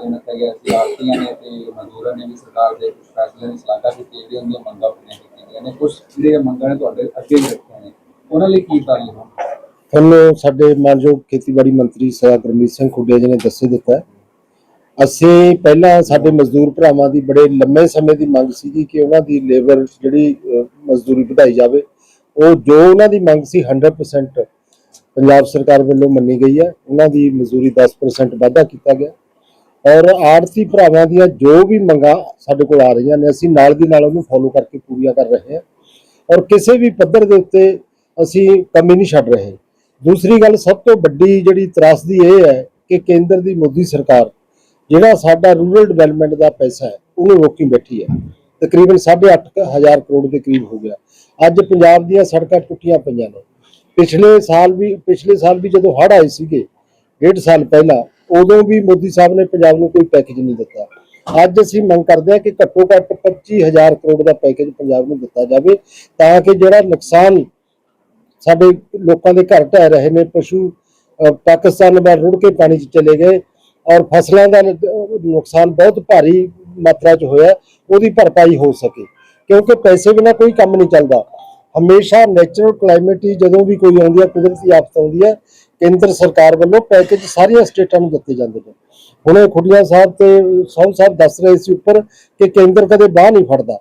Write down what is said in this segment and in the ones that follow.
ਦੀ ਰੱਖਿਆ ਗਿਆ। ਸੀ ਆਰਤੀਆਂ ਨੇ ਤੇ ਮਜ਼ਦੂਰਾਂ ਨੇ ਵੀ ਸਰਕਾਰ ਦੇ ਕੁਝ ਫੈਸਲਿਆਂ ਦੀ ਸ਼ਲਾਘਾ ਕੀਤੀ ਜਿਹੜੀ ਉਹਨਾਂ ਦੀਆਂ ਮੰਗਾਂ ਪੂਰੀਆਂ ਕੀਤੀਆਂ ਗਈਆਂ ਨੇ ਕੁਝ ਜਿਹੜੀਆਂ ਮੰਗਾਂ ਨੇ ਤੁਹਾਡੇ ਅੱਗੇ ਵੀ ਰੱਖੀਆਂ ਨੇ, ਉਹਨਾਂ ਲਈ ਕੀ ਕਾਰਨ ਹੋ ਤੁਹਾਨੂੰ ਸਾਡੇ ਮਾਨਯੋਗ ਖੇਤੀਬਾੜੀ ਮੰਤਰੀ ਸਰਦਾਰ ਗੁਰਮੀਤ ਸਿੰਘ ਖੁੱਡੀਆ ਜੀ ਨੇ ਦੱਸੇ ਦਿੱਤਾ ਅਸੀਂ ਪਹਿਲਾਂ ਸਾਡੇ ਮਜ਼ਦੂਰ ਭਰਾਵਾਂ ਦੀ ਬੜੇ ਲੰਮੇ ਸਮੇਂ ਦੀ ਮੰਗ ਸੀ ਕਿ ਉਹਨਾਂ ਦੀ ਲੇਬਰ ਜਿਹੜੀ ਮਜ਼ਦੂਰੀ ਵਧਾਈ ਜਾਵੇ। ਉਹ ਜੋ ਉਹਨਾਂ ਦੀ ਮੰਗ ਸੀ 100% ਪੰਜਾਬ ਸਰਕਾਰ ਵੱਲੋਂ ਮੰਨੀ ਗਈ ਹੈ। ਉਹਨਾਂ ਦੀ ਮਜ਼ਦੂਰੀ 10% ਵਾਧਾ ਕੀਤਾ ਗਿਆ। ਔਰ ਆੜਤੀ ਭਰਾਵਾਂ ਦੀਆਂ ਜੋ ਵੀ ਮੰਗਾਂ ਸਾਡੇ ਕੋਲ ਆ ਰਹੀਆਂ ਨੇ, ਅਸੀਂ ਨਾਲ ਦੀ ਨਾਲ ਉਹਨੂੰ ਫੋਲੋ ਕਰਕੇ ਪੂਰੀਆਂ ਕਰ ਰਹੇ ਹਾਂ। ਔਰ ਕਿਸੇ ਵੀ ਪੱਧਰ ਦੇ ਉੱਤੇ ਅਸੀਂ ਕਮੀ ਨਹੀਂ ਛੱਡ ਰਹੇ। ਦੂਸਰੀ ਗੱਲ, ਸਭ ਤੋਂ ਵੱਡੀ ਜਿਹੜੀ ਤਰਾਸਦੀ ਇਹ ਹੈ ਕਿ ਕੇਂਦਰ ਦੀ ਮੋਦੀ ਸਰਕਾਰ, ਜਿਹੜਾ ਸਾਡਾ ਰੂਰਲ ਡਿਵੈਲਪਮੈਂਟ ਦਾ ਪੈਸਾ ਹੈ, ਉਹਨੂੰ ਰੋਕੀ ਬੈਠੀ ਹੈ। ਤਕਰੀਬਨ 8.5 ਹਜ਼ਾਰ ਕਰੋੜ ਦੇ ਕਰੀਬ ਹੋ ਗਿਆ। ਅੱਜ ਪੰਜਾਬ ਦੀਆਂ ਸੜਕਾਂ ਟੁੱਟੀਆਂ ਪਈਆਂ ਨੇ। ਪਿਛਲੇ ਸਾਲ ਵੀ, ਪਿਛਲੇ ਸਾਲ ਵੀ ਜਦੋਂ ਹੜ੍ਹ ਆਏ ਸੀਗੇ, ਡੇਢ ਸਾਲ ਪਹਿਲਾਂ ਉਦੋਂ ਵੀ ਮੋਦੀ ਸਾਹਿਬ ਨੇ ਪੰਜਾਬ ਨੂੰ ਕੋਈ ਪੈਕੇਜ ਨਹੀਂ ਦਿੱਤਾ। ਅੱਜ ਅਸੀਂ ਮੰਗ ਕਰਦੇ ਹਾਂ ਕਿ ਘੱਟੋ ਘੱਟ 25000 ਕਰੋੜ ਦਾ ਪੈਕੇਜ ਪੰਜਾਬ ਨੂੰ ਦਿੱਤਾ ਜਾਵੇ ਤਾਂ ਕਿ ਜਿਹੜਾ ਨੁਕਸਾਨ ਸਾਡੇ ਲੋਕਾਂ ਦੇ ਘਰ ਢਹਿ ਰਹੇ ਨੇ, ਪਸ਼ੂ ਪਾਕਿਸਤਾਨ ਵੱਲ ਰੁੜ ਕੇ ਪਾਣੀ 'ਚ ਚਲੇ ਗਏ ਔਰ ਫਸਲਾਂ ਦਾ ਨੁਕਸਾਨ ਬਹੁਤ ਭਾਰੀ ਮਾਤਰਾ 'ਚ ਹੋਇਆ, ਉਹਦੀ ਭਰਪਾਈ ਹੋ ਸਕੇ। ਕਿਉਂਕਿ ਪੈਸੇ ਬਿਨਾ ਕੋਈ ਕੰਮ ਨਹੀਂ ਚੱਲਦਾ। ਹਮੇਸ਼ਾ ਨੇਚਰਲ ਕਲਾਈਮੇਟ ਹੀ ਜਦੋਂ ਵੀ ਕੋਈ ਆਉਂਦੀ ਹੈ, ਕੁਦਰਤੀ ਆਫਤ ਆਉਂਦੀ ਹੈ ਕੇਂਦਰ ਸਰਕਾਰ ਵੱਲੋਂ ਪੈਕੇਜ ਸਾਰੀਆਂ ਸਟੇਟਾਂ ਨੂੰ ਦਿੱਤੇ ਜਾਂਦੇ ਨੇ। ਹੁਣੇ ਖੁੱਡੀਆਂ ਸਾਹਿਬ ਤੇ ਸੌਂ ਸਾਹਿਬ ਦੱਸ ਰਹੇ ਸੀ ਉੱਪਰ ਕਿ ਕੇਂਦਰ ਕਦੇ ਬਾਹ ਨਹੀਂ ਫੜਦਾ।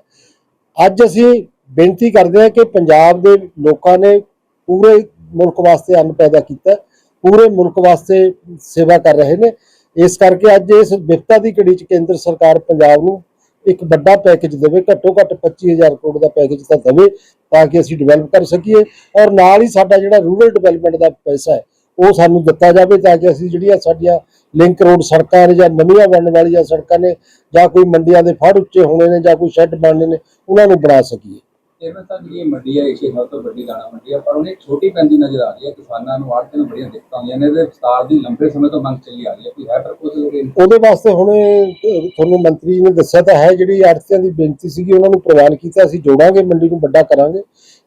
ਅੱਜ ਅਸੀਂ ਬੇਨਤੀ ਕਰਦੇ ਹਾਂ ਕਿ ਪੰਜਾਬ ਦੇ ਲੋਕਾਂ ਨੇ ਪੂਰੇ ਮੁਲਕ ਵਾਸਤੇ ਅੰਨ ਪੈਦਾ ਕੀਤਾ ਪੂਰੇ ਮੁਲਕ ਵਾਸਤੇ ਸੇਵਾ ਕਰ ਰਹੇ ਨੇ। ਇਸ ਕਰਕੇ ਅੱਜ ਇਸ ਵਿਪਤਾ ਦੀ ਘੜੀ ਚ ਕੇਂਦਰ ਸਰਕਾਰ ਪੰਜਾਬ ਨੂੰ ਇੱਕ ਵੱਡਾ ਪੈਕੇਜ ਦੇਵੇ, ਘੱਟੋ ਘੱਟ 25000 ਕਰੋੜ ਦਾ ਪੈਕੇਜ ਤਾਂ ਦੇਵੇ ਤਾਂ ਕਿ ਅਸੀਂ ਡਿਵੈਲਪ ਕਰ ਸਕੀਏ। ਔਰ ਨਾਲ ਹੀ ਸਾਡਾ ਜਿਹੜਾ ਰੂਰਲ ਡਿਵੈਲਪਮੈਂਟ ਦਾ ਪੈਸਾ ਹੈ ਉਹ ਸਾਨੂੰ ਦਿੱਤਾ ਜਾਵੇ ਤਾਂ ਕਿ ਅਸੀਂ ਜਿਹੜੀਆਂ ਸਾਡੀਆਂ ਲਿੰਕ ਰੋਡ ਸੜਕਾਂ ਨੇ ਜਾਂ ਨਵੀਆਂ ਬਣਨ ਵਾਲੀਆਂ ਸੜਕਾਂ ਨੇ ਜਾਂ ਕੋਈ ਮੰਡੀਆਂ ਦੇ ਫੜ ਉੱਚੇ ਹੋਣੇ ਨੇ ਜਾਂ ਕੋਈ ਸ਼ੈੱਡ ਬਣਨੇ ਨੇ ਉਹਨਾਂ ਨੂੰ ਬਣਾ ਸਕੀਏ। ਇਹਨਾਂ ਤਾਂ ਜਿਹੜੀ ਇਹ ਮੰਡੀ ਹੈ ਏਸ਼ੀਆ ਸਭ ਤੋਂ ਵੱਡੀ ਦਾਣਾ ਮੰਡੀ ਹੈ ਪਰ ਉਹਨੇ ਛੋਟੀ ਪੈਂਦੀ ਨਜ਼ਰ ਆ ਰਹੀ ਹੈ ਕਿਸਾਨਾਂ ਨੂੰ ਆੜਤ ਨੂੰ ਬੜੀਆਂ ਦਿੱਕਤਾਂ ਆਉਂਦੀਆਂ ਨੇ ਇਹਦੇ ਵਿਸਤਾਰ ਦੀ ਲੰਬੇ ਸਮੇਂ ਤੋਂ ਮੰਗ ਚੱਲੀ ਆ ਰਹੀ ਹੈ ਕੋਈ ਹੈ ਪ੍ਰਪੋਜ਼ਲ ਜਿਹੜੀ ਉਹਦੇ ਵਾਸਤੇ ਹੁਣ ਇਹ ਤੁਹਾਨੂੰ ਮੰਤਰੀ ਜੀ ਨੇ ਦੱਸਿਆ ਤਾਂ ਹੈ ਜਿਹੜੀ ਆੜਤੀਆਂ ਦੀ ਬੇਨਤੀ ਸੀਗੀ ਉਹਨਾਂ ਨੂੰ ਪ੍ਰਵਾਨ ਕੀਤਾ ਅਸੀਂ ਜੋੜਾਂਗੇ ਮੰਡੀ ਨੂੰ ਵੱਡਾ ਕਰਾਂਗੇ।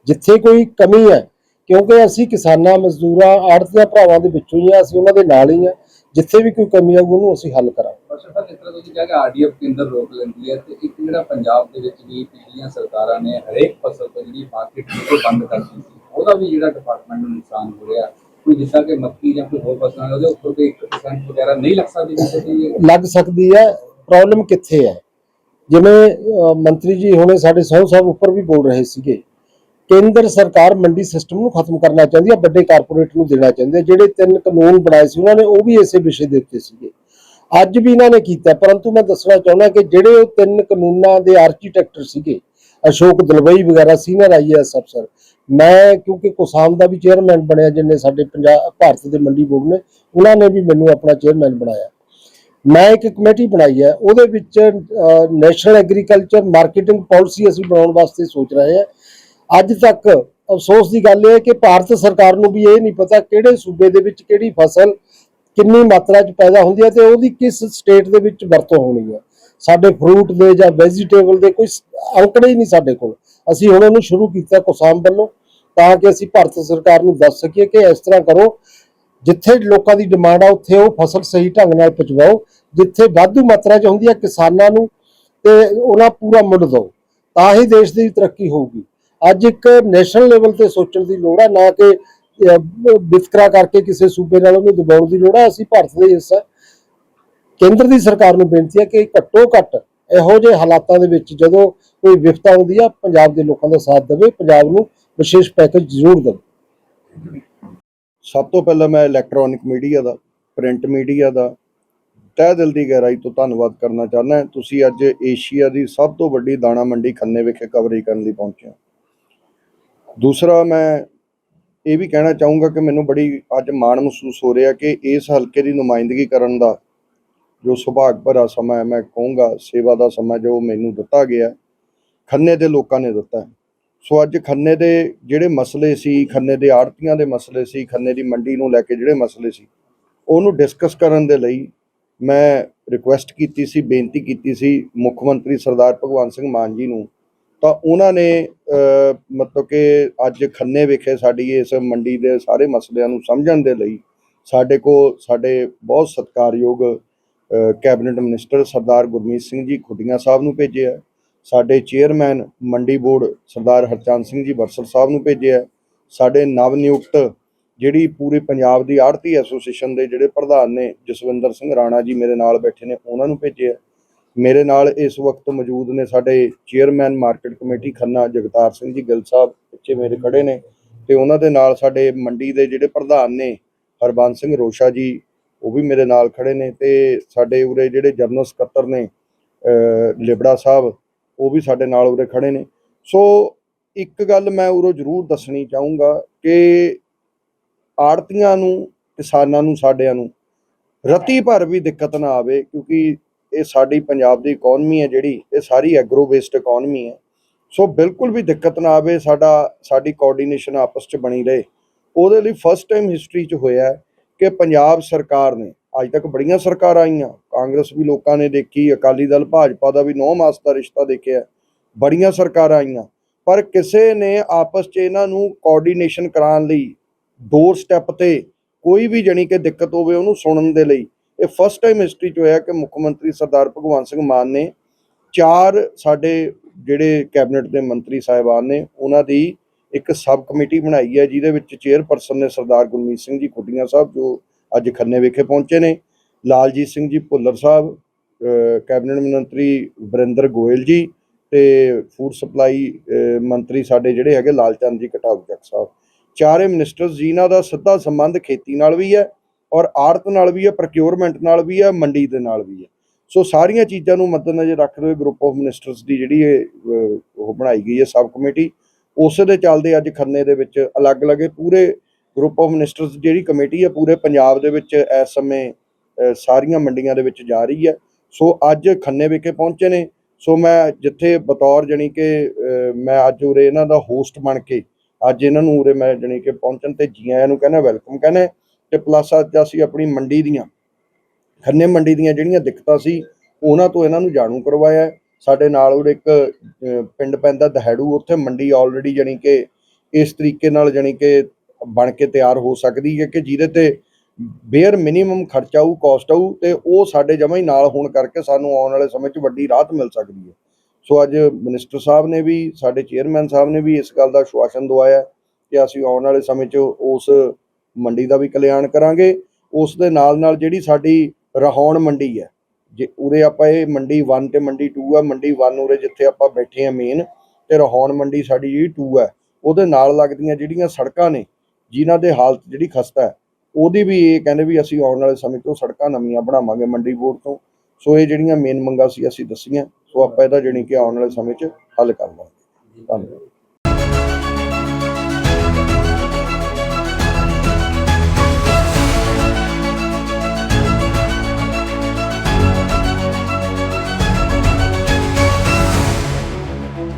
ਜਿੱਥੇ ਕੋਈ ਕਮੀ ਹੈ ਕਿਉਂਕਿ ਅਸੀਂ ਕਿਸਾਨਾਂ ਮਜ਼ਦੂਰਾਂ ਆੜਤੀਆਂ ਭਰਾਵਾਂ ਦੇ ਵਿੱਚੋਂ ਹੀ ਆ ਅਸੀਂ ਉਹਨਾਂ ਦੇ ਨਾਲ ਹੀ ਆ ਜਿੱਥੇ ਵੀ ਕੋਈ ਕਮੀ ਆਊ ਉਹਨੂੰ ਅਸੀਂ ਹੱਲ ਕਰਾਂਗੇ। ਪਰ ਸਰਕਾਰ ਜਿਸ ਤਰ੍ਹਾਂ ਤੁਸੀਂ ਕਿਹਾ ਕਿ ਆਰਡੀਐਫ ਕੇਂਦਰ ਰੋਕ ਲੈਂਦੀ ਹੈ ਤੇ ਇੱਕ ਜਿਹੜਾ ਪੰਜਾਬ ਦੇ ਵਿੱਚ ਵੀ ਪਿਛਲੀਆਂ ਸਰਕਾਰਾਂ ਨੇ ਹਰੇਕ ਫਸਲ ਤੋਂ ਜਿਹੜੀ ਮਾਰਕੀਟ ਬਿਲਕੁਲ ਬੰਦ ਕਰ ਦਿੱਤੀ ਸੀ ਉਹਦਾ ਵੀ ਜਿਹੜਾ ਡਿਪਾਰਟਮੈਂਟ ਨੂੰ ਨੁਕਸਾਨ ਹੋ ਰਿਹਾ ਕੋਈ ਜਿੱਦਾਂ ਕਿ ਮੱਕੀ ਜਾਂ ਕੋਈ ਹੋਰ ਫਸਲਾਂ ਨੇ ਉਹਦੇ ਉੱਪਰ ਕੋਈ 1% ਵਗੈਰਾ ਨਹੀਂ ਲੱਗ ਸਕਦੀ ਲੱਗ ਸਕਦੀ ਹੈ। ਪ੍ਰੋਬਲਮ ਕਿੱਥੇ ਹੈ? ਜਿਵੇਂ ਮੰਤਰੀ ਜੀ ਹੁਣੇ ਸਾਡੇ ਸਹੁੰ ਸਾਹਿਬ ਉੱਪਰ ਵੀ ਬੋਲ ਰਹੇ ਸੀਗੇ। ਕੇਂਦਰ ਸਰਕਾਰ ਮੰਡੀ ਸਿਸਟਮ ਨੂੰ ਖਤਮ ਕਰਨਾ ਚਾਹੁੰਦੀ ਹੈ ਵੱਡੇ ਕਾਰਪੋਰੇਟ ਨੂੰ ਦੇਣਾ ਚਾਹੁੰਦੀ ਹੈ ਜਿਹੜੇ ਤਿੰਨ ਕਾਨੂੰਨ ਬਣਾਏ ਸੀ, ਉਹਨਾਂ ਨੇ ਉਹ ਵੀ ਇਸੇ ਵਿਸ਼ੇ ਦੇ ਉੱਤੇ ਸੀਗੇ। ਅੱਜ ਵੀ ਇਹਨਾਂ ਨੇ ਕੀਤਾ, ਪਰੰਤੂ ਮੈਂ ਦੱਸਣਾ ਚਾਹੁੰਦਾ ਕਿ ਜਿਹੜੇ ਉਹ ਤਿੰਨ ਕਾਨੂੰਨਾਂ ਦੇ ਆਰਕੀਟੈਕਟਰ ਸੀਗੇ, ਅਸ਼ੋਕ ਦਲਵਈ ਵਗੈਰਾ, ਸੀਨੀਅਰ ਆਈਐਸ ਅਫਸਰ, ਮੈਂ ਕਿਉਂਕਿ ਕੋਸਾਮ ਦਾ ਵੀ ਚੇਅਰਮੈਨ ਬਣਿਆ, ਜਿੰਨੇ ਸਾਡੇ ਪੰਜਾਬ, ਭਾਰਤ ਦੇ ਮੰਡੀ ਬੋਰਡ ਨੇ, ਉਹਨਾਂ ਨੇ ਵੀ ਮੈਨੂੰ ਆਪਣਾ ਚੇਅਰਮੈਨ ਬਣਾਇਆ। ਮੈਂ ਇੱਕ ਕਮੇਟੀ ਬਣਾਈ ਹੈ ਉਹਦੇ ਵਿੱਚ ਨੈਸ਼ਨਲ ਐਗਰੀਕਲਚਰ ਮਾਰਕੀਟਿੰਗ ਪਾਲਿਸੀ ਅਸੀਂ ਬਣਾਉਣ ਵਾਸਤੇ ਸੋਚ ਰਹੇ ਹਾਂ ਅੱਜ ਤੱਕ ਅਫਸੋਸ ਦੀ ਗੱਲ ਇਹ ਹੈ ਕਿ ਭਾਰਤ ਸਰਕਾਰ ਨੂੰ ਵੀ ਇਹ ਨਹੀਂ ਪਤਾ ਕਿਹੜੇ ਸੂਬੇ ਦੇ ਵਿੱਚ ਕਿਹੜੀ ਫਸਲ ਕਿੰਨੀ ਮਾਤਰਾ 'ਚ ਪੈਦਾ ਹੁੰਦੀ ਹੈ ਤੇ ਉਹਦੀ ਕਿਸ ਸਟੇਟ ਦੇ ਵਿੱਚ ਵਰਤੋਂ ਹੋਣੀ ਹੈ। ਸਾਡੇ ਫਰੂਟ ਦੇ ਜਾਂ ਵੈਜੀਟੇਬਲ ਦੇ ਕੋਈ ਅੰਕੜੇ ਹੀ ਨਹੀਂ ਸਾਡੇ ਕੋਲ। ਅਸੀਂ ਹੁਣ ਉਹਨੂੰ ਸ਼ੁਰੂ ਕੀਤਾ ਕੋਸਾਮ ਵੱਲੋਂ ਤਾਂ ਕਿ ਅਸੀਂ ਭਾਰਤ ਸਰਕਾਰ ਨੂੰ ਦੱਸ ਸਕੀਏ ਕਿ ਇਸ ਤਰ੍ਹਾਂ ਕਰੋ, ਜਿੱਥੇ ਲੋਕਾਂ ਦੀ ਡਿਮਾਂਡ ਆ, ਉੱਥੇ ਉਹ ਫਸਲ ਸਹੀ ਢੰਗ ਨਾਲ ਪਹੁੰਚਾਓ ਜਿੱਥੇ ਵਾਧੂ ਮਾਤਰਾ 'ਚ ਹੁੰਦੀ ਹੈ ਕਿਸਾਨਾਂ ਨੂੰ ਤੇ ਉਹਨਾਂ ਪੂਰਾ ਮੁੱਲ ਦਿਓ। ਤਾਂ ਹੀ ਦੇਸ਼ ਦੀ ਤਰੱਕੀ ਹੋਊਗੀ। ਅੱਜ ਇੱਕ ਨੈਸ਼ਨਲ ਲੈਵਲ ਤੇ ਸੋਚਣ ਦੀ ਲੋੜ ਹੈ ਨਾ ਕਿ ਵਿਤਕਰਾ ਕਰਕੇ ਕਿਸੇ ਸੂਬੇ ਨਾਲ ਉਹਨੂੰ ਦਬਾਉਣ ਦੀ ਲੋੜ ਹੈ ਅਸੀਂ ਭਾਰਤ ਦੇ ਹਿੱਸਾ ਕੇਂਦਰ ਦੀ ਸਰਕਾਰ ਨੂੰ ਬੇਨਤੀ ਹੈ ਕਿ ਘੱਟੋ ਘੱਟ ਇਹੋ ਜਿਹੇ ਹਾਲਾਤਾਂ ਦੇ ਵਿੱਚ ਜਦੋਂ ਕੋਈ ਵਿਫਤਾ ਆਉਂਦੀ ਆ, ਪੰਜਾਬ ਦੇ ਲੋਕਾਂ ਦਾ ਸਾਥ ਦੇਵੇ, ਪੰਜਾਬ ਨੂੰ ਵਿਸ਼ੇਸ਼ ਪੈਕੇਜ ਜ਼ਰੂਰ ਦੇਵੇ। ਸਭ ਤੋਂ ਪਹਿਲਾਂ ਮੈਂ ਇਲੈਕਟ੍ਰੋਨਿਕ ਮੀਡੀਆ ਦਾ ਪ੍ਰਿੰਟ ਮੀਡੀਆ ਦਾ ਤਹਿ ਦਿਲ ਦੀ ਗਹਿਰਾਈ ਤੋਂ ਧੰਨਵਾਦ ਕਰਨਾ ਚਾਹੁੰਦਾ ਤੁਸੀਂ ਅੱਜ ਏਸ਼ੀਆ ਦੀ ਸਭ ਤੋਂ ਵੱਡੀ ਦਾਣਾ ਮੰਡੀ ਖੰਨੇ ਵਿਖੇ ਕਵਰੇਜ ਕਰਨ ਲਈ ਪਹੁੰਚੇ ਹੋ। ਦੂਸਰਾ ਮੈਂ ਇਹ ਵੀ ਕਹਿਣਾ ਚਾਹੂੰਗਾ ਕਿ ਮੈਨੂੰ ਬੜੀ ਅੱਜ ਮਾਣ ਮਹਿਸੂਸ ਹੋ ਰਿਹਾ ਕਿ ਇਸ ਹਲਕੇ ਦੀ ਨੁਮਾਇੰਦਗੀ ਕਰਨ ਦਾ ਜੋ ਸੁਭਾਗ ਭਰਾ ਸਮਾਂ ਮੈਂ ਕਹੂੰਗਾ ਸੇਵਾ ਦਾ ਸਮਾਂ ਜੋ ਮੈਨੂੰ ਦਿੱਤਾ ਗਿਆ ਖੰਨੇ ਦੇ ਲੋਕਾਂ ਨੇ ਦਿੱਤਾ ਸੋ ਅੱਜ ਖੰਨੇ ਦੇ ਜਿਹੜੇ ਮਸਲੇ ਸੀ, ਖੰਨੇ ਦੇ ਆੜਤੀਆਂ ਦੇ ਮਸਲੇ ਸੀ, ਖੰਨੇ ਦੀ ਮੰਡੀ ਨੂੰ ਲੈ ਕੇ ਜਿਹੜੇ ਮਸਲੇ ਸੀ, ਉਹਨੂੰ ਡਿਸਕਸ ਕਰਨ ਦੇ ਲਈ ਮੈਂ ਰਿਕੁਐਸਟ ਕੀਤੀ ਸੀ, ਬੇਨਤੀ ਕੀਤੀ ਸੀ ਮੁੱਖ ਮੰਤਰੀ ਸਰਦਾਰ ਭਗਵੰਤ ਸਿੰਘ ਮਾਨ ਜੀ ਨੂੰ ਤਾਂ ਉਹਨਾਂ ਨੇ ਮਤਲਬ ਕਿ ਅੱਜ ਖੰਨੇ ਵਿਖੇ ਸਾਡੀ ਇਸ ਮੰਡੀ ਦੇ ਸਾਰੇ ਮਸਲਿਆਂ ਨੂੰ ਸਮਝਣ ਦੇ ਲਈ ਸਾਡੇ ਕੋਲ ਸਾਡੇ ਬਹੁਤ ਸਤਿਕਾਰਯੋਗ ਕੈਬਨਿਟ ਮਿਨਿਸਟਰ ਸਰਦਾਰ ਗੁਰਮੀਤ ਸਿੰਘ ਜੀ ਖੁੱਡੀਆਂ ਸਾਹਿਬ ਨੂੰ ਭੇਜਿਆ ਸਾਡੇ ਚੇਅਰਮੈਨ ਮੰਡੀ ਬੋਰਡ ਸਰਦਾਰ ਹਰਚੰਦ ਸਿੰਘ ਜੀ ਬਰਸਲ ਸਾਹਿਬ ਨੂੰ ਭੇਜਿਆ ਸਾਡੇ ਨਵ ਨਿਯੁਕਤ ਜਿਹੜੀ ਪੂਰੇ ਪੰਜਾਬ ਦੀ ਆੜਤੀ ਐਸੋਸੀਏਸ਼ਨ ਦੇ ਜਿਹੜੇ ਪ੍ਰਧਾਨ ਨੇ ਜਸਵਿੰਦਰ ਸਿੰਘ ਰਾਣਾ ਜੀ ਮੇਰੇ ਨਾਲ ਬੈਠੇ ਨੇ, ਉਹਨਾਂ ਨੂੰ ਭੇਜਿਆ ਮੇਰੇ ਨਾਲ ਇਸ ਵਕਤ ਮੌਜੂਦ ਨੇ ਸਾਡੇ chairman market committee Khanna Jagtar Singh ji, Gill Sahib ਪਿੱਛੇ ਮੇਰੇ ਖੜੇ ਨੇ ਤੇ ਉਹਨਾਂ ਦੇ ਨਾਲ ਸਾਡੇ ਮੰਡੀ ਦੇ ਜਿਹੜੇ ਪ੍ਰਧਾਨ ਨੇ ਹਰਬੰਸ ਸਿੰਘ ਰੋਸ਼ਾ ਜੀ, ਉਹ ਵੀ ਮੇਰੇ ਨਾਲ ਖੜੇ ਨੇ ਤੇ ਸਾਡੇ ਉਰੇ ਜਿਹੜੇ ਜਨਰਲ ਸਕੱਤਰ ਨੇ ਲਿਬੜਾ ਸਾਹਿਬ, ਉਹ ਵੀ ਸਾਡੇ ਨਾਲ ਉਰੇ ਖੜੇ ਨੇ। ਸੋ ਇੱਕ ਗੱਲ ਮੈਂ ਉਰੋਂ ਜ਼ਰੂਰ ਦੱਸਣੀ ਚਾਹੂੰਗਾ ਕਿ ਆੜਤੀਆਂ ਨੂੰ, ਕਿਸਾਨਾਂ ਨੂੰ, ਸਾਡਿਆਂ ਨੂੰ ਰਤੀ ਭਰ ਵੀ ਦਿੱਕਤ ਨਾ ਆਵੇ ਕਿਉਂਕਿ ਇਹ ਸਾਡੀ ਪੰਜਾਬ ਦੀ ਇਕਨੋਮੀ ਹੈ ਜਿਹੜੀ, ਇਹ ਸਾਰੀ ਐਗਰੋ ਬੇਸਡ ਇਕਨੋਮੀ ਹੈ। ਸੋ ਬਿਲਕੁਲ ਵੀ ਦਿੱਕਤ ਨਾ ਆਵੇ, ਸਾਡਾ, ਸਾਡੀ ਕੋਆਰਡੀਨੇਸ਼ਨ ਆਪਸ 'ਚ ਬਣੀ ਰਹੇ। ਉਹਦੇ ਲਈ ਫਸਟ ਟਾਈਮ ਹਿਸਟਰੀ 'ਚ ਹੋਇਆ ਕਿ ਪੰਜਾਬ ਸਰਕਾਰ ਨੇ, ਅੱਜ ਤੱਕ ਬੜੀਆਂ ਸਰਕਾਰਾਂ ਆਈਆਂ, ਕਾਂਗਰਸ ਵੀ ਲੋਕਾਂ ਨੇ ਦੇਖੀ, ਅਕਾਲੀ ਦਲ, ਭਾਜਪਾ ਦਾ ਵੀ ਨੌ ਮਾਸ ਦਾ ਰਿਸ਼ਤਾ ਦੇਖਿਆ ਬੜੀਆਂ ਸਰਕਾਰਾਂ ਆਈਆਂ। ਪਰ ਕਿਸੇ ਨੇ ਆਪਸ 'ਚ ਇਹਨਾਂ ਨੂੰ ਕੋਆਰਡੀਨੇਸ਼ਨ ਕਰਾਉਣ ਲਈ ਡੋਰ ਸਟੈਪ ਤੇ ਕੋਈ ਵੀ ਜਣੀ ਕਿ ਦਿੱਕਤ ਹੋਵੇ ਉਹਨੂੰ ਸੁਣਨ ਦੇ ਲਈ ਇਹ ਫਸਟ ਟਾਈਮ ਹਿਸਟਰੀ 'ਚ ਹੋਇਆ ਕਿ ਮੁੱਖ ਮੰਤਰੀ ਸਰਦਾਰ ਭਗਵੰਤ ਸਿੰਘ ਮਾਨ ਨੇ ਚਾਰ ਸਾਡੇ ਜਿਹੜੇ ਕੈਬਨਿਟ ਦੇ ਮੰਤਰੀ ਸਾਹਿਬਾਨ ਨੇ, ਉਹਨਾਂ ਦੀ ਇੱਕ ਸਬ ਕਮੇਟੀ ਬਣਾਈ ਹੈ, ਜਿਹਦੇ ਵਿੱਚ ਚੇਅਰਪਰਸਨ ਨੇ ਸਰਦਾਰ ਗੁਰਮੀਤ ਸਿੰਘ ਜੀ ਖੁੱਡੀਆਂ ਸਾਹਿਬ, ਜੋ ਅੱਜ ਖੰਨੇ ਵਿਖੇ ਪਹੁੰਚੇ ਨੇ, ਲਾਲਜੀਤ ਸਿੰਘ ਜੀ ਭੁੱਲਰ ਸਾਹਿਬ ਕੈਬਨਿਟ ਮੰਤਰੀ ਵਰਿੰਦਰ ਗੋਇਲ ਜੀ ਤੇ ਫੂਡ ਸਪਲਾਈ ਮੰਤਰੀ ਸਾਡੇ ਜਿਹੜੇ ਹੈਗੇ ਲਾਲਚੰਦ ਜੀ ਕਟਾਊ ਚੱਕ ਸਾਹਿਬ। ਚਾਰੇ ਮਿਨਿਸਟਰਸ ਜਿਨ੍ਹਾਂ ਦਾ ਸਿੱਧਾ ਸੰਬੰਧ ਖੇਤੀ ਨਾਲ ਵੀ ਹੈ ਔਰ ਆੜਤ ਨਾਲ ਵੀ ਹੈ ਪ੍ਰੋਕਿਉਰਮੈਂਟ ਨਾਲ ਵੀ ਹੈ, ਮੰਡੀ ਦੇ ਨਾਲ ਵੀ ਹੈ। ਸੋ ਸਾਰੀਆਂ ਚੀਜ਼ਾਂ ਨੂੰ ਮੱਦੇਨਜ਼ਰ ਰੱਖਦੇ ਹੋਏ ਗਰੁੱਪ ਆਫ ਮਿਨਿਸਟਰਸ ਦੀ ਜਿਹੜੀ ਇਹ ਉਹ ਬਣਾਈ ਗਈ ਹੈ ਸਬ ਕਮੇਟੀ ਉਸ ਦੇ ਚੱਲਦੇ ਅੱਜ ਖੰਨੇ ਦੇ ਵਿੱਚ ਅਲੱਗ-ਅਲੱਗ ਪੂਰੇ ਗਰੁੱਪ ਆਫ ਮਿਨਿਸਟਰਸ ਜਿਹੜੀ ਕਮੇਟੀ ਹੈ, ਪੂਰੇ ਪੰਜਾਬ ਦੇ ਵਿੱਚ ਇਸ ਸਮੇਂ ਸਾਰੀਆਂ ਮੰਡੀਆਂ ਦੇ ਵਿੱਚ ਜਾ ਰਹੀ ਹੈ। ਸੋ ਅੱਜ ਖੰਨੇ ਵਿਖੇ ਪਹੁੰਚੇ ਨੇ। ਸੋ ਮੈਂ ਜਿੱਥੇ ਬਤੌਰ ਜਣੀ ਕਿ ਮੈਂ ਅੱਜ ਉਰੇ ਇਹਨਾਂ ਦਾ ਹੋਸਟ ਬਣ ਕੇ, ਅੱਜ ਇਹਨਾਂ ਨੂੰ ਉਰੇ ਮੈਂ ਜਣੀ ਕਿ ਪਹੁੰਚਣ ਤੇ ਜੀ ਆਇਆਂ ਨੂੰ ਕਹਿੰਦਾ ਵੈਲਕਮ ਕਹਿੰਦਾ। ਤੇ ਪਲੱਸ ਅੱਜ ਅਸੀਂ ਆਪਣੀ ਮੰਡੀ ਦੀਆਂ, ਖੰਨੇ ਮੰਡੀ ਦੀਆਂ ਜਿਹੜੀਆਂ ਦਿੱਕਤਾਂ ਸੀ, ਉਹਨਾਂ ਤੋਂ ਇਹਨਾਂ ਨੂੰ ਜਾਣੂ ਕਰਵਾਇਆ ਸਾਡੇ ਨਾਲ ਉਰੇ ਇੱਕ ਪਿੰਡ ਪੈਂਦਾ ਦਹੜੂ, ਉੱਥੇ ਮੰਡੀ ਆਲਰੇਡੀ ਜਣੀ ਕਿ ਇਸ ਤਰੀਕੇ ਨਾਲ ਜਣੀ ਕਿ ਬਣ ਕੇ ਤਿਆਰ ਹੋ ਸਕਦੀ ਹੈ ਕਿ ਜਿਹਦੇ ਤੇ ਬੇਅਰ ਮਿਨੀਮਮ ਖਰਚਾ ਆਊ ਕਾਸਟ ਆਊ ਤੇ ਉਹ ਸਾਡੇ ਜਮਾਂ ਹੀ ਨਾਲ ਹੋਣ ਕਰਕੇ ਸਾਨੂੰ ਆਉਣ ਵਾਲੇ ਸਮੇਂ 'ਚ ਵੱਡੀ ਰਾਹਤ ਮਿਲ ਸਕਦੀ ਹੈ। ਸੋ ਅੱਜ ਮਿਨਿਸਟਰ ਸਾਹਿਬ ਨੇ ਵੀ, ਸਾਡੇ ਚੇਅਰਮੈਨ ਸਾਹਿਬ ਨੇ ਵੀ ਇਸ ਗੱਲ ਦਾ ਆਸ਼ਵਾਸਨ ਦਵਾਇਆ ਕਿ ਅਸੀਂ ਆਉਣ ਵਾਲੇ ਸਮੇਂ 'ਚ ਉਸ ਮੰਡੀ ਦਾ ਵੀ ਕਲਿਆਣ ਕਰਾਂਗੇ, ਉਸ ਦੇ ਨਾਲ ਨਾਲ ਜਿਹੜੀ ਸਾਡੀ ਰਹਾਉਣ ਮੰਡੀ ਹੈ, ਜੇ ਉਰੇ ਆਪਾਂ ਇਹ ਮੰਡੀ 1 ਤੇ ਮੰਡੀ 2 ਹੈ ਮੰਡੀ 1 ਉਰੇ ਜਿੱਥੇ ਆਪਾਂ ਬੈਠੇ ਆ ਮੇਨ ਤੇ ਰਹਾਉਣ ਮੰਡੀ ਸਾਡੀ ਜਿਹੜੀ 2 ਹੈ ਉਹਦੇ ਨਾਲ ਲੱਗਦੀਆਂ ਜਿਹੜੀਆਂ ਸੜਕਾਂ ਨੇ, ਜਿਨ੍ਹਾਂ ਦੇ ਹਾਲਤ ਜਿਹੜੀ ਖਸਤਾ ਹੈ, ਉਹਦੀ ਵੀ ਇਹ ਕਹਿੰਦੇ ਵੀ ਅਸੀਂ ਆਉਣ ਵਾਲੇ ਸਮੇਂ ਤੋਂ ਸੜਕਾਂ ਨਵੀਆਂ ਬਣਾਵਾਂਗੇ ਮੰਡੀ ਬੋਰਡ ਤੋਂ, ਸੋ ਇਹ ਜਿਹੜੀਆਂ ਮੇਨ ਮੰਗਾਂ ਸੀ ਅਸੀਂ ਦੱਸੀਆਂ, ਸੋ ਆਪਾਂ ਇਹਦਾ ਜਿਹੜੀ ਕਿ ਆਉਣ ਵਾਲੇ ਸਮੇਂ 'ਚ ਹੱਲ ਕਰ ਲਵਾਂਗੇ। ਧੰਨਵਾਦ।